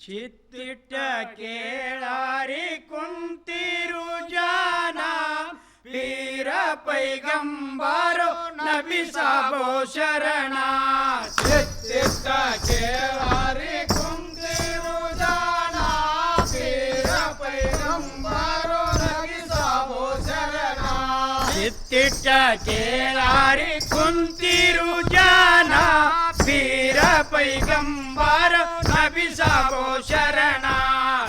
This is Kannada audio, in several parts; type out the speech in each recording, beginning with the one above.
ಚಿತ್ತಿಟ್ಟ ಕೇಳಾರಿ ಕುಂತಿರು ಜಾನ ವೀರ ಪೈಗಂಬರು ನಬಿ ಸಾಬೋ ಶರಣ ಚಿತ್ತಿಟ್ಟ ಕೇಳಾರಿ ಕುಂತಿರು ಜಾನ ವೀರ ಪೈಗಂಬರು ನಬಿ ಸಾಬೋ ಶರಣ ಚಿತ್ತಿಟ್ಟ ಕೇಳಾರಿ ಕುಂತಿರು ಜಾನ ವೀರ ಪೈಗಂಬರ ನಬಿ ಸಾಬೋ ಶರಣ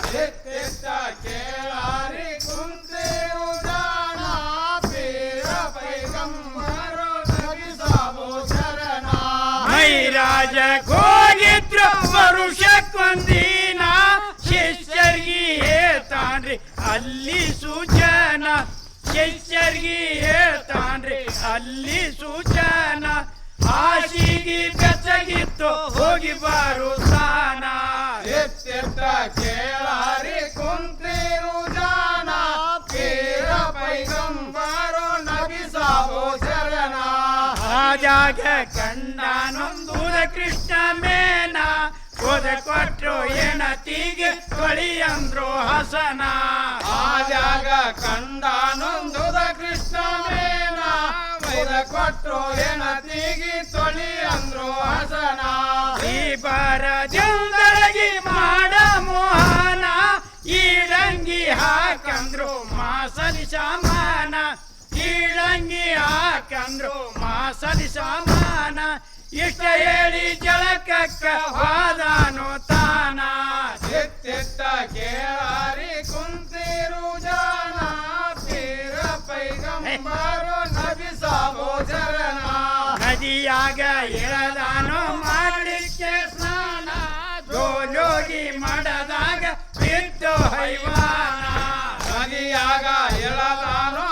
ಚಿತ್ತಿಟ್ಟ ಕೇಳಾರಿ ಕುಂತಿರು ಜಾನ ವೀರ ಪೈಗಂಬರ ನಬಿ ಸಾಬೋ ಶರಣ ಮೈರಾಜ ಹೋಗಿದ್ರು ವರುಷಕ್ಕೊಂದಿನ ಶಿಷ್ಯರ್ಗಿ ಹೇಳ್ತಾನ್ರಿ ಅಲ್ಲಿ ಸೂಚನ ಶಿಷ್ಯರ್ಗಿ ಹೇಳ್ತಾನ್ರಿ ಅಲ್ಲಿ ಸೂಚನ ಆಶಿಗಿ ಬೆಚ್ಚಗಿತ್ತು ಹೋಗಿ ಬಾರು ಸಾನ ಎತ್ತೆತ್ತ ಕೇಳಾರಿ ಕುಂತಿರು ಜಾನ. ಕೇರ ಪೈಗಂಬರು ನಬಿ ಸಾಬೋ ಶರಣ ಆಜಾಗ ಕಂಡನೊಂದೂದ ಕೃಷ್ಣ ಮೇನ. ಓದ ಕೊಟ್ರು ಎಣತಿಗೆ ಕೊಳಿ ಅಂದ್ರು ಹಸನ. ಆಜಾಗ ಕಂಡನೊಂದುದ ಕೃಷ್ಣ ಮೇನ. ಓದ ಏನ ಎಣತಿಗೆ ತೊಳಿ ಅಂದ್ರು ಹಸನ. ಈ ಬರದಿಂದಳಗಿ ಮಾಡ ಮೋಹನ ಈಡಂಗಿ ಹಾಕಂದ್ರು ಮಾಸಲಿ ಸಮಾನ ಈಡಂಗಿ ಹಾಕಂದ್ರು ಮಾಸಲಿ ಸಮಾನ ಇಷ್ಟ ಹೇಳಿ ಜಳಕಕ್ಕ ಹೋದಾನು ತಾನ ಎತ್ತೆತ್ತ ಕೇಳಾರಿ ಕುಂತಿರು ಪೈಗಂಬರು ನಬಿ ಸಾಬೋ ನದಿಯಾಗ ಎಳದಾನು ಮಾಡಲಿಕ್ಕೆ ಸ್ನಾನ. ಜೋಜೋಗಿ ಮಾಡದಾಗ ಬಿತ್ತು ಹೈವಾನ. ನದಿಯಾಗ ಎಳದಾನು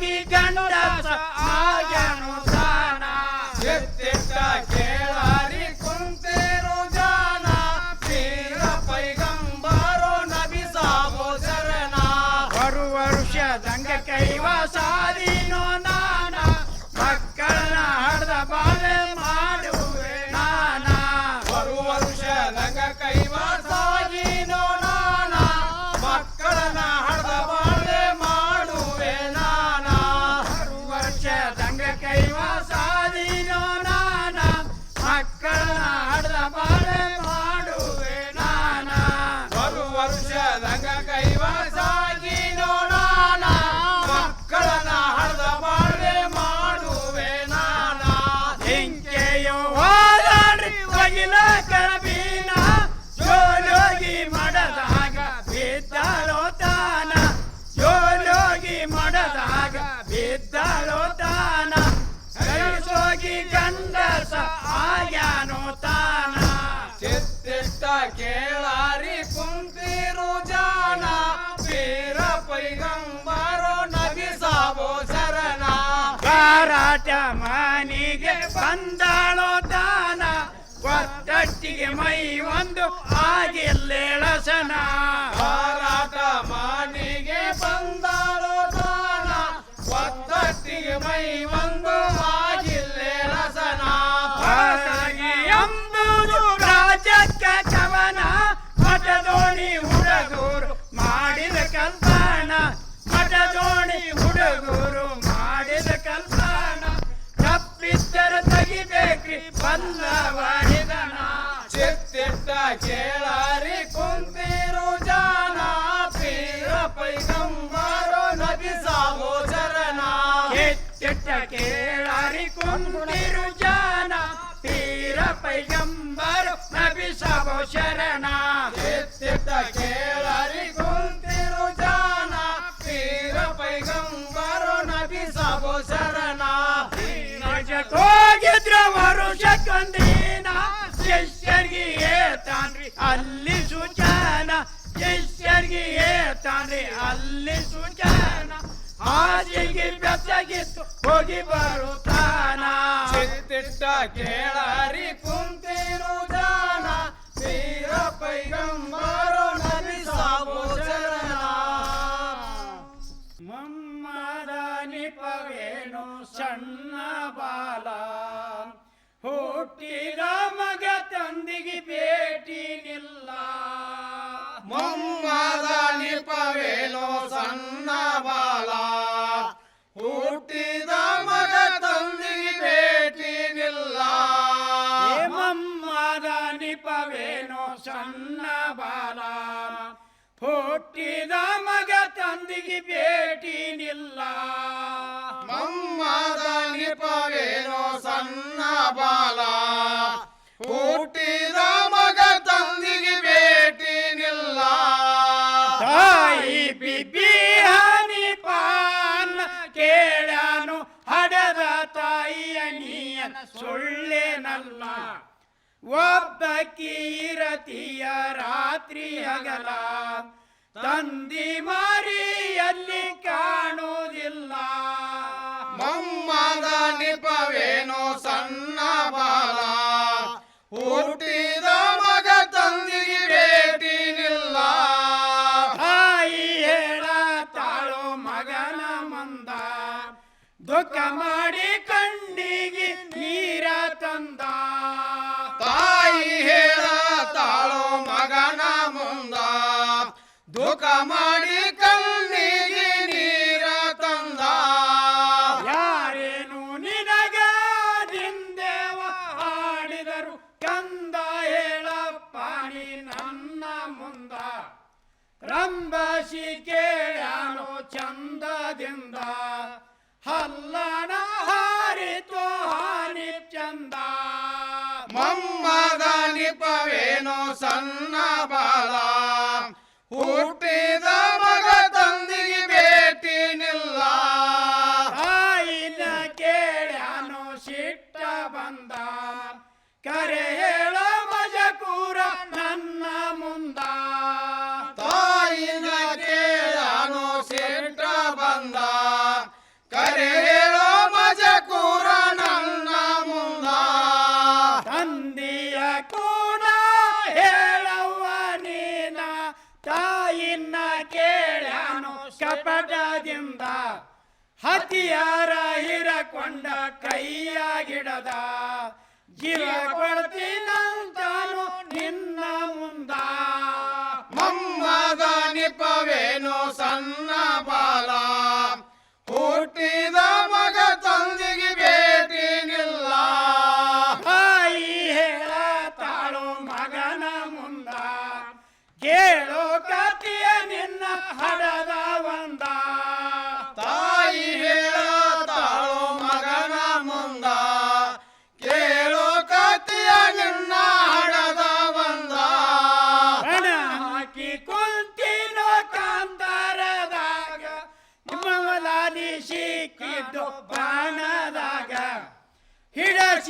mexicano raza, ah, ya no. ಮನಿಗೆ ಬಂದಾಳೋ ದಾನ. ಒತ್ತಟ್ಟಿಗೆ ಮೈ ಒಂದು ಆಗಿಲ್ಲೇಳಸನ ಹಾರಾಟ ಮಾನಿಗೆ ಬಂದಾಳೋ ದಾನ. ಒತ್ತಟ್ಟಿಗೆ ಮೈ ಒಂದು ಆಗಿ ರಸನ ಹಾಗಾಗಿ ಎಂಬುದು ರಾಜಕ್ಕೆ ಕವನ. ಮಠದೋಣಿ ಹುಡುಗರು ಮಾಡಿದ ಕಲ್ಪಾಣ ಮಠದೋಣಿ ಹುಡುಗರು ತೆಗಿಬೇಕ್ರಿ ಬಲ್ಲವರಿದನ ಚಿತ್ತಿಟ್ಟ ಕೇಳಾರಿ ಕುಂತಿರು ಜಾನ ಪೀರ ಪೈಗಂಬರೋ ನಬಿ ಸಾವೋ ಚರಣ ಕೆಟ್ಟ ಕೇಳಾರಿ ಕುಂದಿರು ಜಾನ ಪೀರ ಪೈಗಂಬರು ನಬಿ ಸಾಬೋ ಶರಣ ಚಿತ್ತಿಟ್ಟ ಕೇಳಾರಿ ಕುಂತಿರು ಜಾನ ಪೀರ ಪೈಗಂಬರೋ ನಬಿ ಸಾವೋ ಶರಣ ಹೋಗಿದ್ರ ವರುಷಕ್ಕೊಂದಿನ ಶಿಷ್ಯರಿಗೆ ಏತಾನ್ರಿ? ಅಲ್ಲಿ ಸೂಚನ ಶಿಷ್ಯರಿಗೆ ಏತಾನ್ರಿ? ಅಲ್ಲಿ ಸೂಚನ ಹಾಸಿಗೆ ಬೆಚ್ಚಗಿತ್ತು ಹೋಗಿ ಬರುತ್ತಾನ. ಕೇಳಾರಿ ಮಗ ತಂದಿಗೆ ಭೇಟಿ ನಿಲ್ಲ ಮೊಮ್ಮದ ನಿಪವೇನೋ ಸಣ್ಣ ಬಾಲ. ಹುಟ್ಟಿದ ಮಗ ತಂದಿಗೆ ಭೇಟಿ ನಿಲ್ಲ ಮೊಮ್ಮದ ನಿಪವೇನೋ ಸಣ್ಣ ಬಾಲ. ಹುಟ್ಟಿದ ಮಗ ತಂದಿಗೆ ಭೇಟಿ ನಿಲ್ಲ ಮೊಮ್ಮದ ನಿಪವೇನೋ ಸಣ್ಣ ಬಾಲ. ಹುಟ್ಟಿದ ಸುಳ್ಳೇನಲ್ಲ. ಒಬ್ಬ ಕೀರತಿಯ ರಾತ್ರಿ ಹಗಲ ತಂದಿ ಮಾರಿಯಲ್ಲಿ ಕಾಣುವುದಿಲ್ಲ. ಮೊಮ್ಮದ ನಿಪವೇನೋ ಸಣ್ಣ ಬಾಲ ಹುಟ್ಟಿದ ಮಗ ತಂದಿಗೆ ಭೇಟಿ ನಿಲ್ಲ ತಾಯಿ ಹೇಳ ತಾಳು ಮಗನ ಮಂದ ದುಃಖ ಮಾಡಿ ದುಃಖ ಮಾಡಿ ಕಣ್ಣಿಗೆ ನೀರ ತಂದ. ಯಾರೇನು ನಿನಗೆ ದಿಂದೇವ ಆಡಿದರು ಕಂದ ಹೇಳಪ್ಪ ನೀ ನನ್ನ ಮುಂದ. ರಂಬಸಿ ಕೇಳ್ಯಾನು ಚಂದದಿಂದ ಹಲ್ಲನ ಹಾರಿತು ಹಾನಿ ಚಂದ. ಮಮ್ಮಗ ನಿಪವೇನೋ ಸಣ್ಣ ಬಾಲ. ಹುಟ್ಟಿದ ಮಗ ತಂದಿಗೆ ಭೇಟಿ ನಿಲ್ಲ. ತಾಯಿನ ಕೇಳ್ಯಾನೋ ಸಿಟ್ಟ ಬಂದ. ಕರೆ ಹೇಳ ಮಜಕೂರ ನನ್ನ ಮುಂದ. ತಾಯಿನ ಕೇಳಾನೋ ಸಿಟ್ಟ ಬಂದ. ಕರೆ ಹೇಳೋ ಮಜಕೂರ ನನ್ನ ಹತಿಯಾರ ಹಿರಕೊಂಡ ಕೈಯಾಗಿಡದ ಜೀವ ಕೊಡ್ತೀನಂತಾನು ನಿನ್ನ ಮುಂದ. ಮಮ್ಮದ ನಿಪವೇನೋ ಸಣ್ಣ ಬಾಲ. ಹುಟ್ಟಿದ ಮಗ ತಂದಿಗೆ ಭೇಟಿ ನಿಲ್ಲ ತಾಯಿ ಹೇಳ ತಾಳು ಮಗನ ಮುಂದ. ಕೇಳೋ ಕತಿಯ ನಿನ್ನ ಹಡದ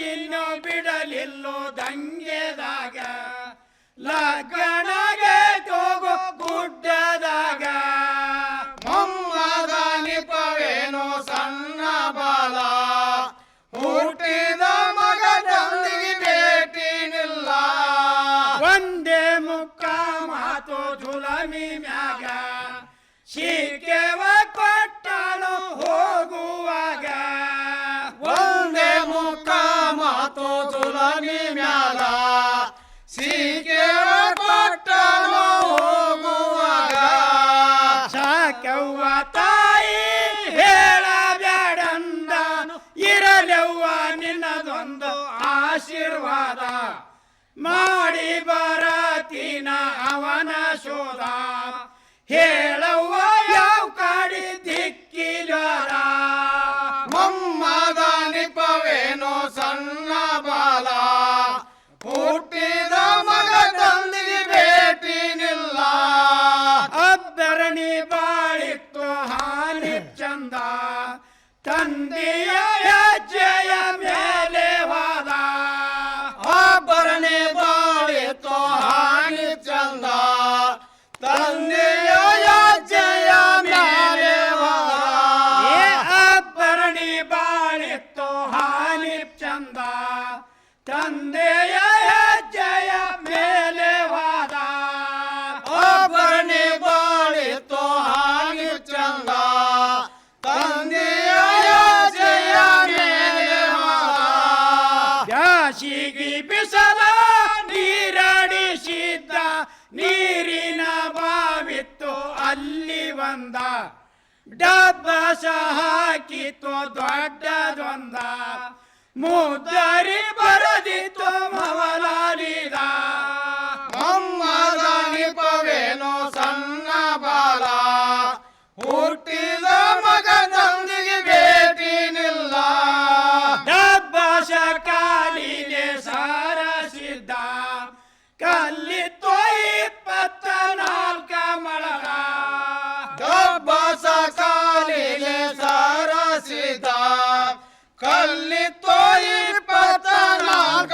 ಹಿಡಸಿನ್ನು ಬಿಡಲಿಲ್ಲೋ ದಂಗೆದಾಗ. ಲಗ್ನಗೆ ತೋಗೋ ಗುಡ್ಡದಾಗ. 咪咪啦。ಬ್ಯಾಸಿಗಿ ಬಿಸಲ ನೀರಡಿಸಿದ್ದ ನೀರಿನ ಬಾವಿತ್ತು, ಅಲ್ಲಿ ಬಂದ. ಡಬ್ಬ ಹಾಕಿತ್ತು, ದೊಡ್ಡದೊಂದ. ಮುದ್ದರಿ ಬರದಿತ್ತು, ಮವಲಾಲಿದ. ಅಮ್ಮದ ನಿಪವೇನೋ ಸಣ್ಣ ಬಾಲ. ಹುಟ್ಟಿದ ಮಗ ತಂದಿಗೆ ಭೇಟಿ ನಿಲ್ಲ. ಡಬ್ಬ ಕಾಲಿಗೆ ಸಾರಸಿದ್ದ ಕಲ್ಲಿತ್ತು ಇಪ್ಪತ್ತ ನಾಲ್ಕ ಮಳಗ ಗಬ್ಬಸ ಕಾಲಿಗೆ ಸಾರಸಿದ ಕಲ್ಲಿತ್ತು ಇಪ್ಪತ್ತ ನಾಲ್ಕ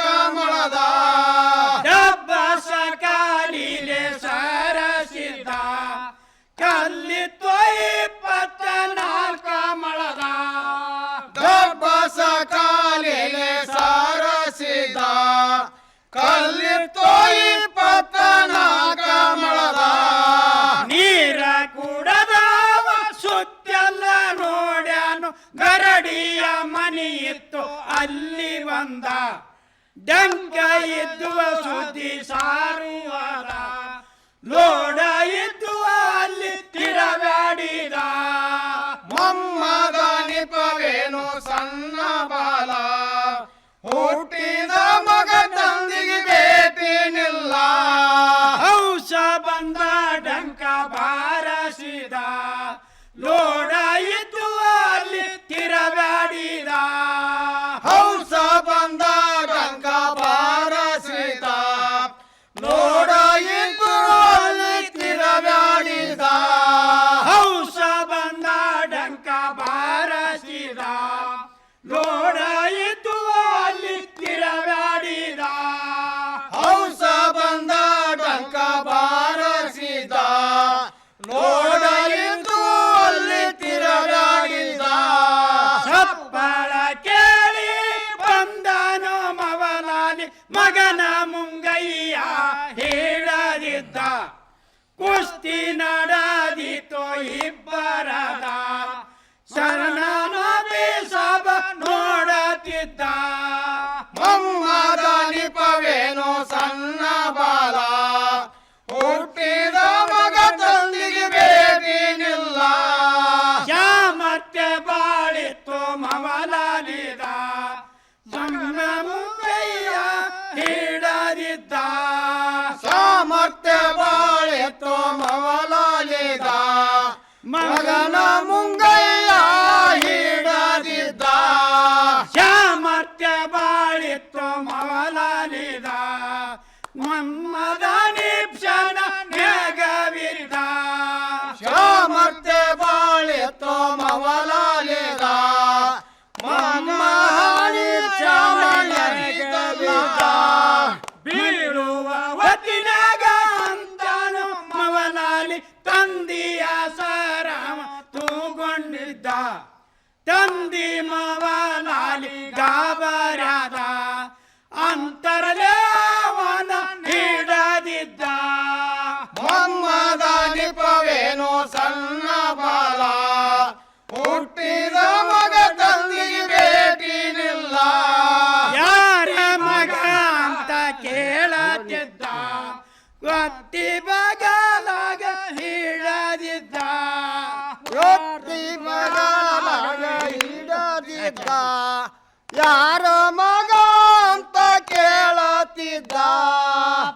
ಕಲ್ಲಿತ್ತು ಇಪ್ಪತ್ತ ಕಮಳದ ಮಳದ. ನೀರ ಕುಡದವ, ಸುತ್ತೆಲ್ಲ ನೋಡ್ಯಾನು, ಗರಡಿಯ ಮನಿ ಇತ್ತು ಅಲ್ಲಿ ಬಂದ. ಡಂಕ ಇದ್ದುವ ಸುದ್ದಿ ಸಾರುವರ ಲೋಡ ಇದ್ದುವ, ಅಲ್ಲಿ ತಿರಗಾಡಿದ ಮೊಮ್ಮಗ ನಿಪವೇನು ಸಣ್ಣ ಬಾಲ. ಹುಟ್ಟಿದ ಮಗನ ಮುಂಗಯ್ಯ ಹೇಳದಿದ್ದ. ಕುಸ್ತಿ ತೋ ಇಬ್ಬರದ. ಶರಣನ ಸಭ ನೋಡತಿದ್ದ ಮಮ್ಮದ ನಿಪವೇನು ಸಣ್ಣ ಬಾಲ. ಹುಟ್ಟಿದ ಮಗ ತಂದಿಗೆ ಭೇಟಿ ನಿಲ್ಲ ಸಾಮರ್ಥ್ಯ ಬಾಳಿತ್ತು ಮವಲಾಲಿದ ಸಾಮರ್ಥ್ಯ ಬಾಳೆತ್ತು ಮವಲಾಲಿದ. ಮಗನ ಮುಂಗಯ್ಯ ಹಿಡದಿದ್ದ. ಸಾಮರ್ಥ್ಯ ಬಾಳಿತ್ತು ಮವಲಾಲಿದ. ಮಮ್ಮದ ಗಾಬರಾದ ಅಂತರಲೇವನ ಹಿಡದಿದ್ದ. ಮೊಮ್ಮದ ನಿಪವೇನೋ ಸಣ್ಣ ಬಾಲ, ಹುಟ್ಟಿದ ಮಗ ತಂದಿ ಬೇಟಿನಿಲ್ಲ ಯಾರ ಮಗ ಅಂತ ಕೇಳದಿದ್ದ ಗೊತ್ತಿ ಬ ಯಾರ ಮಗ ಅಂತ ಕೇಳತಿದ್ದ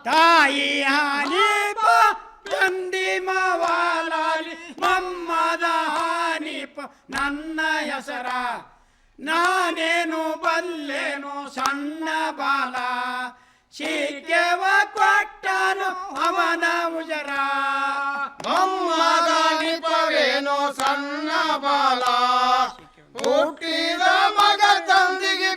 ತಾಯಿ ಹಾನಿಪ ತಂದಿ ಮವಾಲಾಲಿ ಮಮ್ಮದ ಹಾನಿಪ ನನ್ನ ಹೆಸರ. ನಾನೇನು ಬಲ್ಲೇನು ಸಣ್ಣ ಬಾಲ. ಶೀಕೆವ ಕೊಟ್ಟನು ಅವನ ಉಜರ. ಮಮ್ಮದ ನಿಪವೇನು ಸಣ್ಣ ಬಾಲ. ಹುಟ್ಟಿದ ಮಗ ತಂದಿಗೆ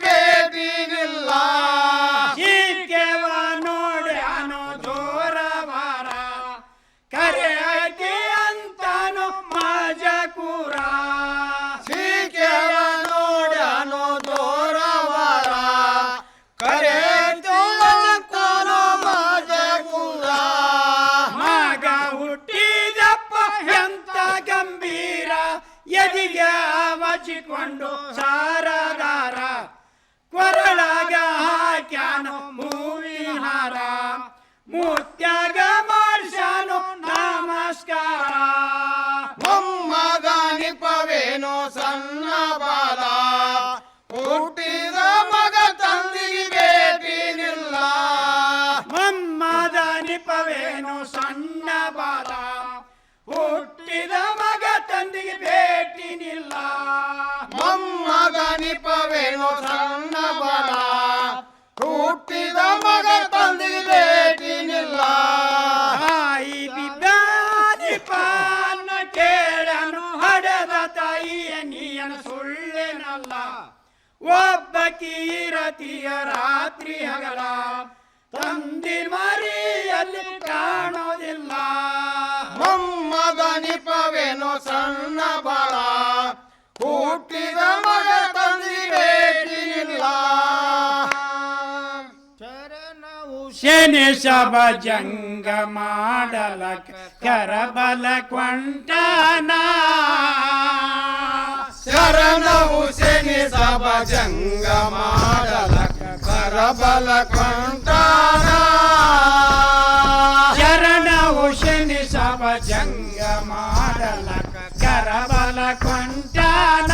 ಮಮ್ಮದ ನಿಪವೇನು ಸಣ್ಣ ಬಾಲ. ಹುಟ್ಟಿದ ಮಗ ತಂದಿಗೆ ಭೇಟಿನಿಲ್ಲ ಮೊಮ್ಮಗ ನಿಪವೇನು ಸಣ್ಣ ಬಾಲ. ಹುಟ್ಟಿದ ಮಗ ತಂದಿಗೆ ಭೇಟಿನಿಲ್ಲ ತಾಯಿ ಬಿದ್ದಾನಿಪಾನ ಕೇಳನು ಹಡದ ತಾಯಿಯ ನೀಯನ ಸುಳ್ಳೇನಲ್ಲ. ಒಬ್ಬ ಕೀರತಿಯ ರಾತ್ರಿ ಹಗಲ. ತಂದಿ ಮರಿಯಲ್ಲಿ ಕಾಣೋದಿಲ್ಲ. ಮೊಮ್ಮದ ನಿಪವೇನು ಸಣ್ಣ ಬಾಳ ಹುಟ್ಟಿದ ಮಗ ತಂದಿಗೆ ಭೇಟಿನಿಲ್ಲ ಶನಿ ಶಬ ಜಂಗ ಮಾಡಲ ಕರಬಲ ಕೊಂಟನ ಶರಣವು ಶನಿ ಸಭ ಜಂಗ ಮಾಡಲಕ ಕರಬಲ ಕೊಂಟಾನ ಚರಣ ಶನಿ ಸಮ ಜಂಗ ಮಾಡಲಕ ಕರಬಲ ಕೊಂಟನ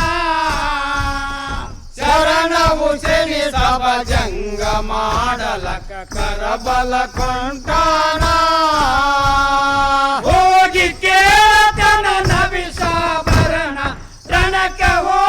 ಚರಣ ಶನಿ ಸಮ ಜಂಗ ಮಾಡಲಕ ಕರಬಲ ಕೊಂಟಾನ ಹೋಗಿ ಕೇಳತನ ನಬಿಸಾಭರಣ ರಣಕ ಹೋಗತಿನ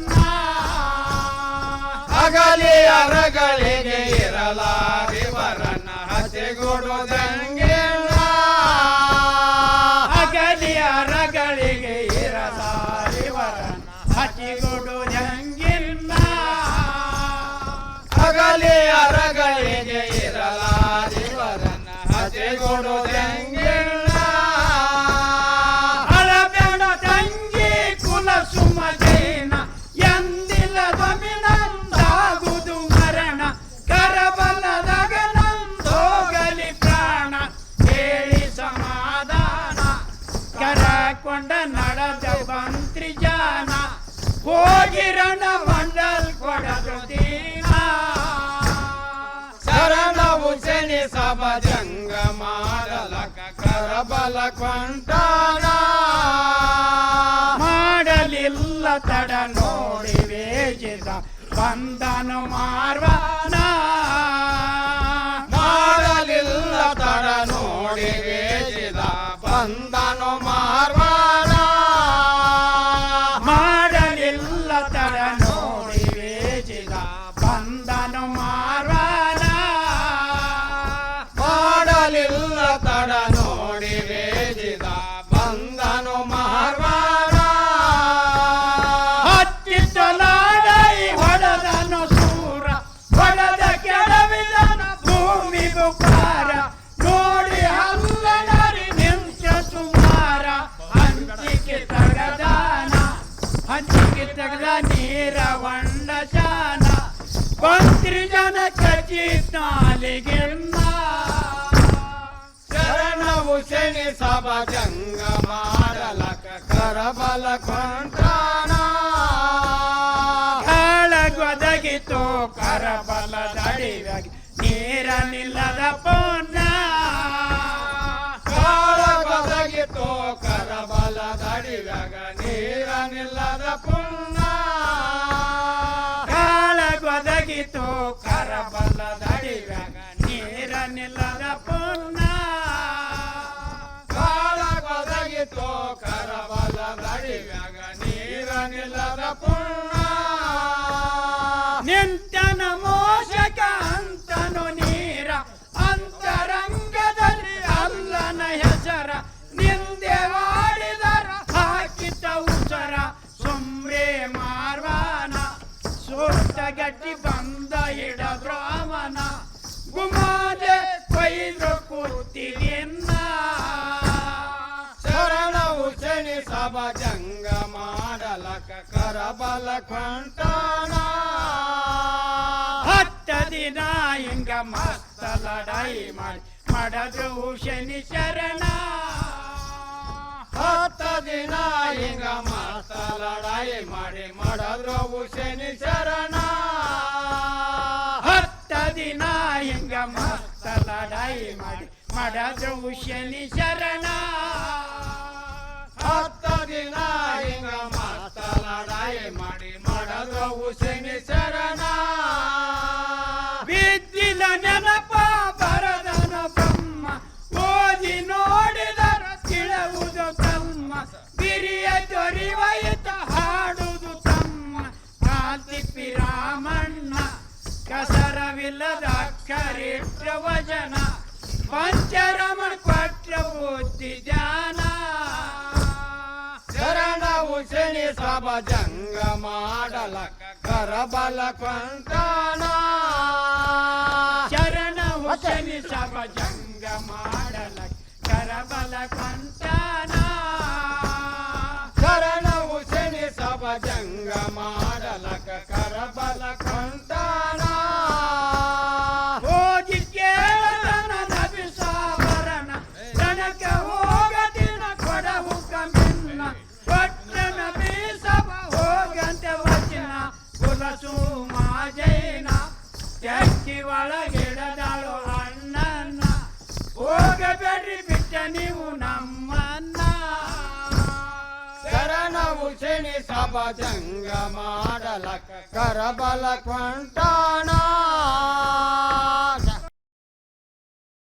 ಅಗಲಿ ಅರಗಳಿಗೆ ಇರಲಾರಿವರನ್ನ ಹಸೆಗೊಡುದಂಗಿಲ್ಲ ಅಗಲಿ ಅರಗಳಿಗೆ ಇರಲಾರಿವರನ್ ಹಚ್ಚಿಗುಡುದೆಂಗಿನ್ನ ಅಗಲಿ ಅರಗಳಿಗೆ ವರನ ಹಸೆಗೊಡುದಂಗಿಲ್ಲ ಶನಿ ಸಭ ಜಂಗ ಮಾಡಲಕ ಕರಬಲ ಮಾಡಲಿಲ್ಲ ತಡ ನೋಡಿ ವೇಜಿದ ಬಂದನು ಮಾರ್ವಾನ ತ್ರಿಜನ ಕಚಿತಾಲಿಗೆನ್ನ ಶರಣವು ಶನಿ ಸಭ ಜಂಗ ಮಾಡಲಕ ಕರಬಲ ಕೊಂಟಾನ ತೋ ಕರಬಲ ದಡಿವಾಗಿ ನೀರ ನಿಲ್ಲದ ಕಾಳ ತೋ ಕರಬಲ ದಡಿವಾಗ ನೀರ ನಿಲ್ಲದ ಪುಣ್ಯ ಕಾಳಗೊದಗಿತು ಕರಬಲ ದಡಿವಾಗ ನೀರ ನಿಲ್ಲದ ಪೋನ ಕಾಳ ಬದಗಿತು ಕರಬಲ ದಡಿವಾಗ ನೀರ ನಿಲ್ಲದ ಪುಣ್ಯ ನಿಂತನ ಮೋಷಕ ಅಂತನು ನೀರ ಮಸ್ತ ಲಡಾಯಿ ಮಾಡಿ ಮಾಡದ್ರು ಶನಿ ಶರಣ. ಹತ್ತ ದಿನ ಹಿಂಗ ಮಸ್ತ ಲಡಾಯಿ ಮಾಡಿ ಮಾಡಿದ್ರು ಶನಿ ಶರಣ. ಹತ್ತ ದಿನ ಹಿಂಗ ಮಸ್ತ ಲಡಾಯಿ ಮಾಡಿ ಮಾಡದ್ರು ಶನಿ ಶರಣ. ಹತ್ತ ದಿನ ಹಿಂಗ ಮಸ್ತ ಲಡಾಯಿ ಕಸರವಿಲ್ಲದ ಅಕ್ಕರಿಟ್ಟ ವಚನ ಪಂಚರಮಣ ಕೊಟ್ಟ ಬುದ್ಧಿ ಜ್ಞಾನ ಶರಣವು ಶನಿ ಸಭ ಜಂಗ ಮಾಡಲ ಕರಬಲ ಕೊಂಟಾನ ಶರಣ ಹುಸನಿ ಸಭ ಜಂಗ ಮಾಡಲ ಕರಬಲ ಕಂತಾನ భజంగ మాడల కరబల కొంటానా?